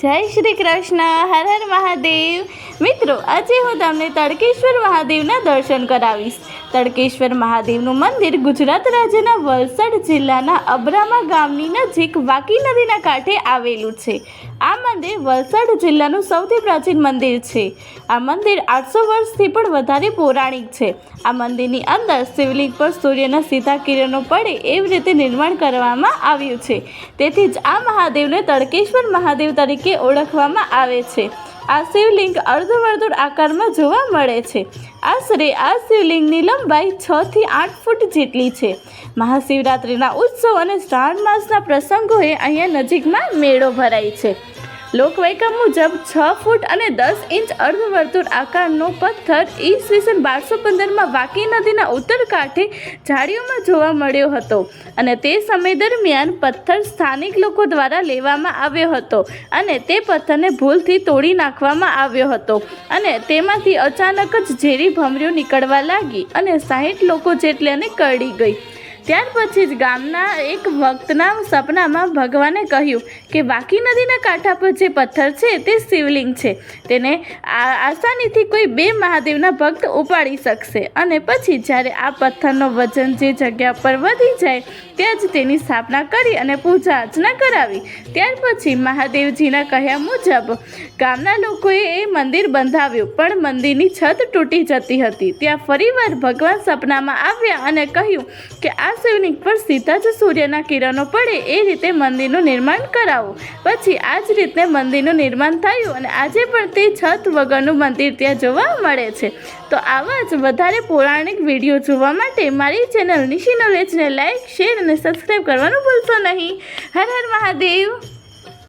જય શ્રી કૃષ્ણ હર હર મહાદેવ. મિત્રો આજે હું તમને તડકેશ્વર મહાદેવના દર્શન કરાવીશ. તડકેશ્વર મહાદેવનું મંદિર ગુજરાત રાજ્યના વલસાડ જિલ્લાના અબ્રામા ગામની નજીક વાકી નદીના કાંઠે આવેલું છે. આ મંદિર વલસાડ જિલ્લાનું સૌથી પ્રાચીન મંદિર છે. આ મંદિર આઠસો વર્ષથી પણ વધારે પૌરાણિક છે. આ મંદિરની અંદર શિવલિંગ પર સૂર્યના સીધા કિરણો પડે એવી રીતે નિર્માણ કરવામાં આવ્યું છે. તેથી જ આ મહાદેવને તડકેશ્વર મહાદેવ તરીકે ઓળખવામાં આવે છે. આ શિવલિંગ અર્ધવર્તુળ આકારમાં જોવા મળે છે. આશરે આ શિવલિંગની લંબાઈ છ થી આઠ ફૂટ જેટલી છે. મહાશિવરાત્રિના ઉત્સવ અને શ્રાવણ માસના પ્રસંગોએ અહીંયા નજીકમાં મેળો ભરાય છે. લોકવાયકા મુજબ છ ફૂટ અને દસ ઇંચ અર્ધવર્તુળ આકારનો પથ્થર ઈસવીસન બારસો પંદરમાં વાકી નદીના ઉત્તર કાંઠે ઝાડીઓમાં જોવા મળ્યો હતો અને તે સમય દરમિયાન પથ્થર સ્થાનિક લોકો દ્વારા લેવામાં આવ્યો હતો અને તે પથ્થરને ભૂલથી તોડી નાખવામાં આવ્યો હતો અને તેમાંથી અચાનક જ ઝેરી ભમરીઓ નીકળવા લાગી અને સાહીઠ લોકો જેટલી અને કરડી ગઈ. ત્યાર પછી જ ગામના એક ભક્તના સપનામાં ભગવાને કહ્યું કે વાકી નદીના કાંઠા પર જે પથ્થર છે તે શિવલિંગ છે. તેને આસાનીથી કોઈ બે મહાદેવના ભક્ત ઉપાડી શકશે. અને પછી જ્યારે આ પથ્થરનો વજન જે જગ્યા પર વધી જાય, ત્યાં જ તેની સ્થાપના કરી અને પૂજા અર્ચના કરાવી. ત્યાર પછી મહાદેવજીના કહ્યા મુજબ ગામના લોકોએ એ મંદિર બંધાવ્યું, પણ મંદિરની છત તૂટી જતી હતી. ત્યાં ફરીવાર ભગવાન સપનામાં આવ્યા અને કહ્યું કે આ શિવલિંગ પર સીધા જ સૂર્યના કિરણો પડે એ રીતે મંદિરનું નિર્માણ કરાવો. પછી આ જ રીતે મંદિરનું નિર્માણ થયું અને આજે પણ તે છત વગરનું મંદિર ત્યાં જોવા મળે છે. તો આવા જ વધારે પૌરાણિક વીડિયો જોવા માટે મારી ચેનલ નિશી નોલેજને લાઈક, શેર અને સબસ્ક્રાઈબ કરવાનું ભૂલશો નહીં. હર હર મહાદેવ.